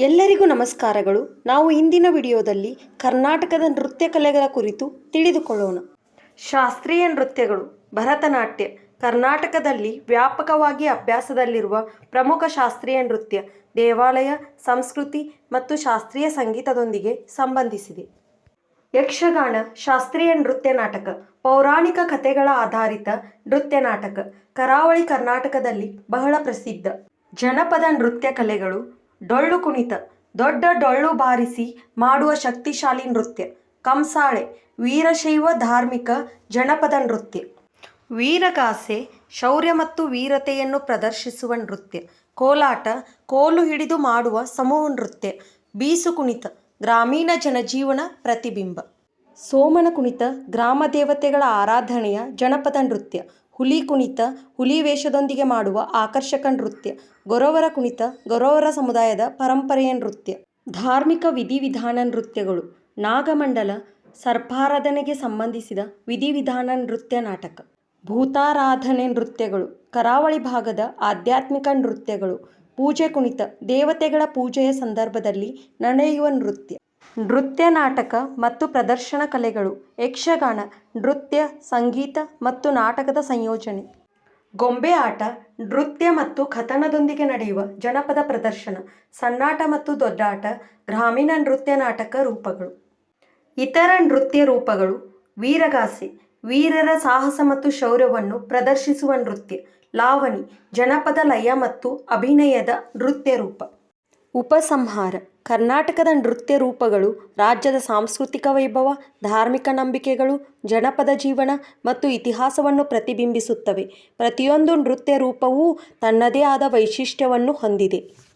ಎಲ್ಲರಿಗೂ ನಮಸ್ಕಾರಗಳು. ನಾವು ಇಂದಿನ ವಿಡಿಯೋದಲ್ಲಿ ಕರ್ನಾಟಕದ ನೃತ್ಯ ಕಲೆಗಳ ಕುರಿತು ತಿಳಿದುಕೊಳ್ಳೋಣ. ಶಾಸ್ತ್ರೀಯ ನೃತ್ಯಗಳು, ಭರತನಾಟ್ಯ, ಕರ್ನಾಟಕದಲ್ಲಿ ವ್ಯಾಪಕವಾಗಿ ಅಭ್ಯಾಸದಲ್ಲಿರುವ ಪ್ರಮುಖ ಶಾಸ್ತ್ರೀಯ ನೃತ್ಯ, ದೇವಾಲಯ, ಸಂಸ್ಕೃತಿ ಮತ್ತು ಶಾಸ್ತ್ರೀಯ ಸಂಗೀತದೊಂದಿಗೆ ಸಂಬಂಧಿಸಿದೆ. ಯಕ್ಷಗಾನ, ಶಾಸ್ತ್ರೀಯ ನೃತ್ಯ ನಾಟಕ, ಪೌರಾಣಿಕ ಕಥೆಗಳ ಆಧಾರಿತ ನೃತ್ಯ ನಾಟಕ, ಕರಾವಳಿ ಕರ್ನಾಟಕದಲ್ಲಿ ಬಹಳ ಪ್ರಸಿದ್ಧ. ಜನಪದ ನೃತ್ಯ ಕಲೆಗಳು ಡೊಳ್ಳು ಕುಣಿತ, ದೊಡ್ಡ ಡೊಳ್ಳು ಬಾರಿಸಿ ಮಾಡುವ ಶಕ್ತಿಶಾಲಿ ನೃತ್ಯ, ಕಂಸಾಳೆ, ವೀರಶೈವ ಧಾರ್ಮಿಕ ಜನಪದ ನೃತ್ಯ. ವೀರಗಾಸೆ, ಶೌರ್ಯ ಮತ್ತು ವೀರತೆಯನ್ನು ಪ್ರದರ್ಶಿಸುವ ನೃತ್ಯ. ಕೋಲಾಟ, ಕೋಲು ಹಿಡಿದು ಮಾಡುವ ಸಮೂಹ ನೃತ್ಯ. ಬೀಸು ಕುಣಿತ, ಗ್ರಾಮೀಣ ಜನಜೀವನ ಪ್ರತಿಬಿಂಬ. ಸೋಮನ ಕುಣಿತ, ಗ್ರಾಮ ದೇವತೆಗಳ ಆರಾಧನೆಯ ಜನಪದ ನೃತ್ಯ. ಹುಲಿ ಕುಣಿತ, ಹುಲಿ ವೇಷದೊಂದಿಗೆ ಮಾಡುವ ಆಕರ್ಷಕ ನೃತ್ಯ, ಗೊರವರ ಕುಣಿತ, ಗೊರವರ ಸಮುದಾಯದ ಪರಂಪರೆಯ ನೃತ್ಯ. ಧಾರ್ಮಿಕ ವಿಧಿವಿಧಾನ ನೃತ್ಯಗಳು, ನಾಗಮಂಡಲ, ಸರ್ಪಾರಾಧನೆಗೆ ಸಂಬಂಧಿಸಿದ ವಿಧಿವಿಧಾನ ನೃತ್ಯ ನಾಟಕ. ಭೂತಾರಾಧನೆ ನೃತ್ಯಗಳು, ಕರಾವಳಿ ಭಾಗದ ಆಧ್ಯಾತ್ಮಿಕ ನೃತ್ಯಗಳು, ಪೂಜೆ ಕುಣಿತ, ದೇವತೆಗಳ ಪೂಜೆಯ ಸಂದರ್ಭದಲ್ಲಿ ನಡೆಯುವ ನೃತ್ಯ. ನೃತ್ಯ ನಾಟಕ ಮತ್ತು ಪ್ರದರ್ಶನ ಕಲೆಗಳು, ಯಕ್ಷಗಾನ, ನೃತ್ಯ, ಸಂಗೀತ ಮತ್ತು ನಾಟಕದ ಸಂಯೋಜನೆ. ಗೊಂಬೆ ಆಟ, ನೃತ್ಯ ಮತ್ತು ಕಥನದೊಂದಿಗೆ ನಡೆಯುವ ಜನಪದ ಪ್ರದರ್ಶನ ಸಣ್ಣಾಟ ಮತ್ತು ದೊಡ್ಡಾಟ, ಗ್ರಾಮೀಣ ನೃತ್ಯ ನಾಟಕ ರೂಪಗಳು. ಇತರ ನೃತ್ಯ ರೂಪಗಳು, ವೀರಗಾಸೆ, ವೀರರ ಸಾಹಸ ಮತ್ತು ಶೌರ್ಯವನ್ನು ಪ್ರದರ್ಶಿಸುವ ನೃತ್ಯ, ಲಾವಣಿ, ಜನಪದ ಲಯ ಮತ್ತು ಅಭಿನಯದ ನೃತ್ಯ ರೂಪ. ಉಪಸಂಹಾರ. ಕರ್ನಾಟಕದ ನೃತ್ಯ ರೂಪಗಳು, ರಾಜ್ಯದ ಸಾಂಸ್ಕೃತಿಕ ವೈಭವ, ಧಾರ್ಮಿಕ ನಂಬಿಕೆಗಳು, ಜನಪದ ಜೀವನ ಮತ್ತು ಇತಿಹಾಸವನ್ನು ಪ್ರತಿಬಿಂಬಿಸುತ್ತವೆ. ಪ್ರತಿಯೊಂದು ನೃತ್ಯ ರೂಪವೂ ತನ್ನದೇ ಆದ ವೈಶಿಷ್ಟ್ಯವನ್ನು ಹೊಂದಿದೆ.